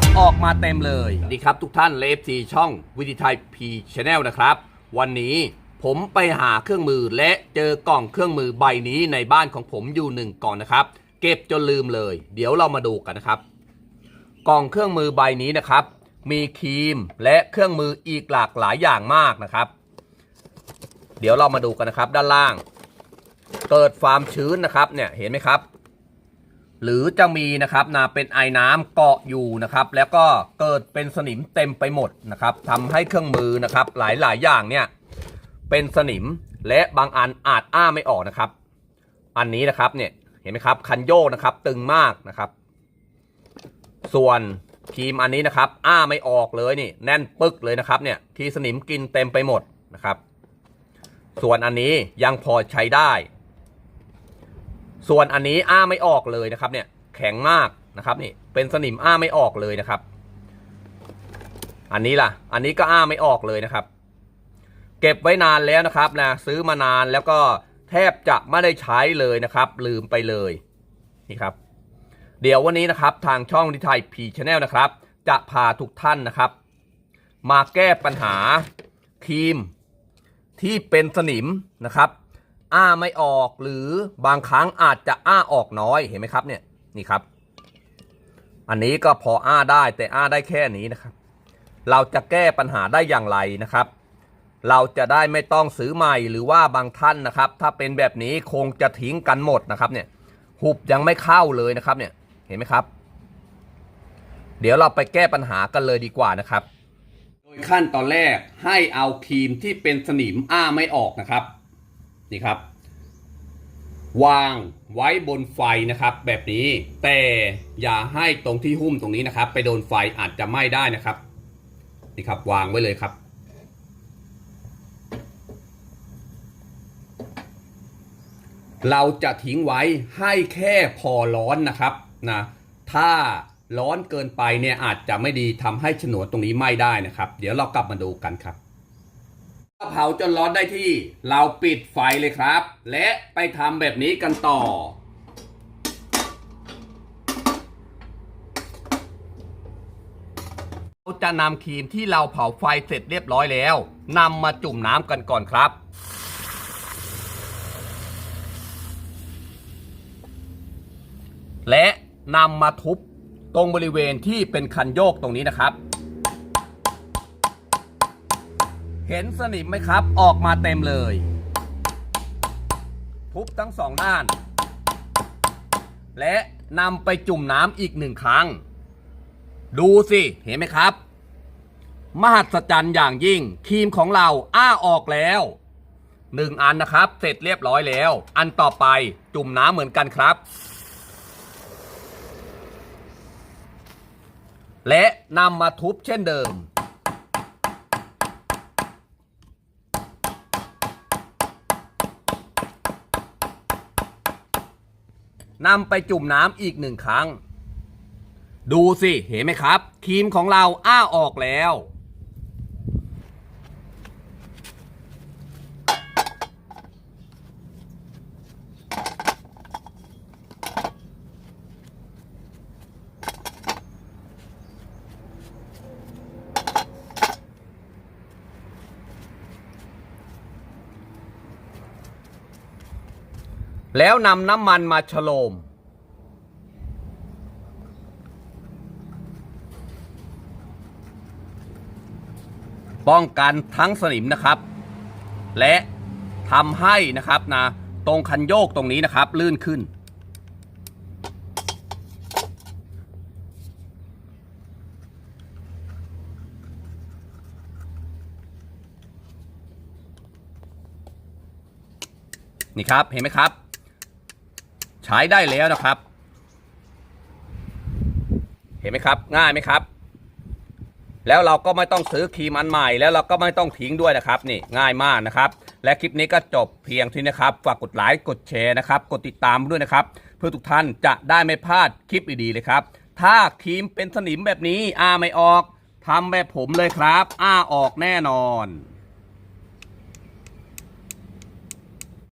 ับออกมาเต็มเลยสวัสดีครับทุกท่านเลฟทีช่องวิธีไทยพีชแนลนะครับ วันนี้ผมไปหาเครื่องมือและเจอกล่องเครื่องมือใบนี้ในบ้านของผมอยู่หนึ่งกล่องนะครับ เก็บจนลืมเลย เดี๋ยวเรามาดูกันนะครับ กล่องเครื่องมือใบนี้นะครับ มีครีมและเครื่องมืออีกหลากหลายอย่างมากนะครับ เดี๋ยวเรามาดูกันนะครับ ด้านล่าง เกิดความชื้นนะครับเนี่ยเห็นไหมครับ หรือจะมีนะครับนะเป็นไอ้น้ำเกาะอยู่นะครับ แล้วก็เกิดเป็นสนิมเต็มไปหมดนะครับทำให้เครื่องมือนะครับ หลายๆอย่างเนี่ยเป็นสนิมและบางอันอาจอ้าไม่ออกนะครับ อันนี้นะครับเนี่ยเห็นไหมครับคันโยกนะครับ ตึงมากนะครับ ส่วนครีมอันนี้นะครับ อ้าไม่ออกเลยนี่ แน่นปึกเลยนะครับเนี่ยที่สนิมกินเต็มไปหมดนะครับ ส่วนอันนี้ยังพอใช้ได้ ส่วนอันนี้อ้าไม่ออกเลยนะครับ เนี่ย แข็งมากนะครับนี่เป็นสนิมอ้าไม่ออกเลยนะครับ อันนี้ล่ะ อันนี้ก็อ้าไม่ออกเลยนะครับ เก็บไว้นานแล้วนะครับนะซื้อมานานแล้วก็แทบจะไม่ได้ใช้เลยนะครับ ลืมไปเลยนี่ครับ เดี๋ยววันนี้นะครับทางช่องดิไทยพีชแนลนะครับ จะพาทุกท่านนะครับ มาแก้ปัญหาครีมที่เป็นสนิมนะครับ อ้าไม่ออกหรือบางครั้งอาจจะอ้าออกน้อยเห็นไหมครับเนี่ยนี่ครับ อันนี้ก็พออ้าได้แต่อ้าได้แค่นี้นะครับ เราจะแก้ปัญหาได้อย่างไรนะครับ เราจะได้ไม่ต้องซื้อใหม่หรือว่าบางท่านนะครับ ถ้าเป็นแบบนี้คงจะทิ้งกันหมดนะครับเนี่ยหุบยังไม่เข้าเลยนะครับเนี่ยเห็นไหมครับ เดี๋ยวเราไปแก้ปัญหากันเลยดีกว่านะครับ โดยขั้นตอนแรกให้เอาครีมที่เป็นสนิมอ้าไม่ออกนะครับ นี่ครับ วางไว้บนไฟนะครับ แบบนี้แต่อย่าให้ตรงที่หุ้มตรงนี้นะครับ ไปโดนไฟอาจจะไหม้ได้นะครับนี่ครับวางไว้เลยครับเราจะทิ้งไว้ให้แค่พอร้อนนะครับนะถ้าร้อนเกินไปเนี่ยอาจจะไม่ดีทำให้ฉนวนตรงนี้ไหม้ได้นะครับ เดี๋ยวเรากลับมาดูกันครับ เผาจนร้อนได้ที่ เราปิดไฟเลยครับ และไปทำแบบนี้กันต่อ เราจะนำครีมที่เราเผาไฟเสร็จเรียบร้อยแล้วนำมาจุ่มน้ำกันก่อนครับและนำมาทุบตรงบริเวณที่เป็นคันโยกตรงนี้นะครับ เห็นสนิมไหมครับ ออกมาเต็มเลย ทุบทั้งสองด้าน และนำไปจุ่มน้ำอีกหนึ่งครั้ง ดูสิ เห็นไหมครับ มหัศจรรย์อย่างยิ่งครีมของเราอ้าออกแล้วหนึ่งอันนะครับ เสร็จเรียบร้อยแล้ว อันต่อไปจุ่มน้ำเหมือนกันครับ และนำมาทุบเช่นเดิม นำไปจุ่มน้ำอีกหนึ่งครั้ง ดูสิ เห็นไหมครับ ครีมของเราอ้าออกแล้ว แล้วนำน้ำมันมาฉโลม ป้องกันทั้งสนิมนะครับ และทำให้นะครับนะตรงคันโยกตรงนี้นะครับ ลื่นขึ้น นี่ครับเห็นไหมครับ ใช้ได้แล้วนะครับ เห็นไหมครับ ง่ายไหมครับ แล้วเราก็ไม่ต้องซื้อครีมอันใหม่ แล้วเราก็ไม่ต้องทิ้งด้วยนะครับ นี่ง่ายมากนะครับ และคลิปนี้ก็จบเพียงเที่านี้นะครับฝากกดไลค์กดแชร์นะครับ กดติดตามด้วยนะครับ เพื่อทุกท่านจะได้ไม่พลาดคลิปดีๆเลยครับถ้าครีมเป็นสนิมแบบนี้อ้าไม่ออกทำแบบผมเลยครับ อ้าออกแน่นอน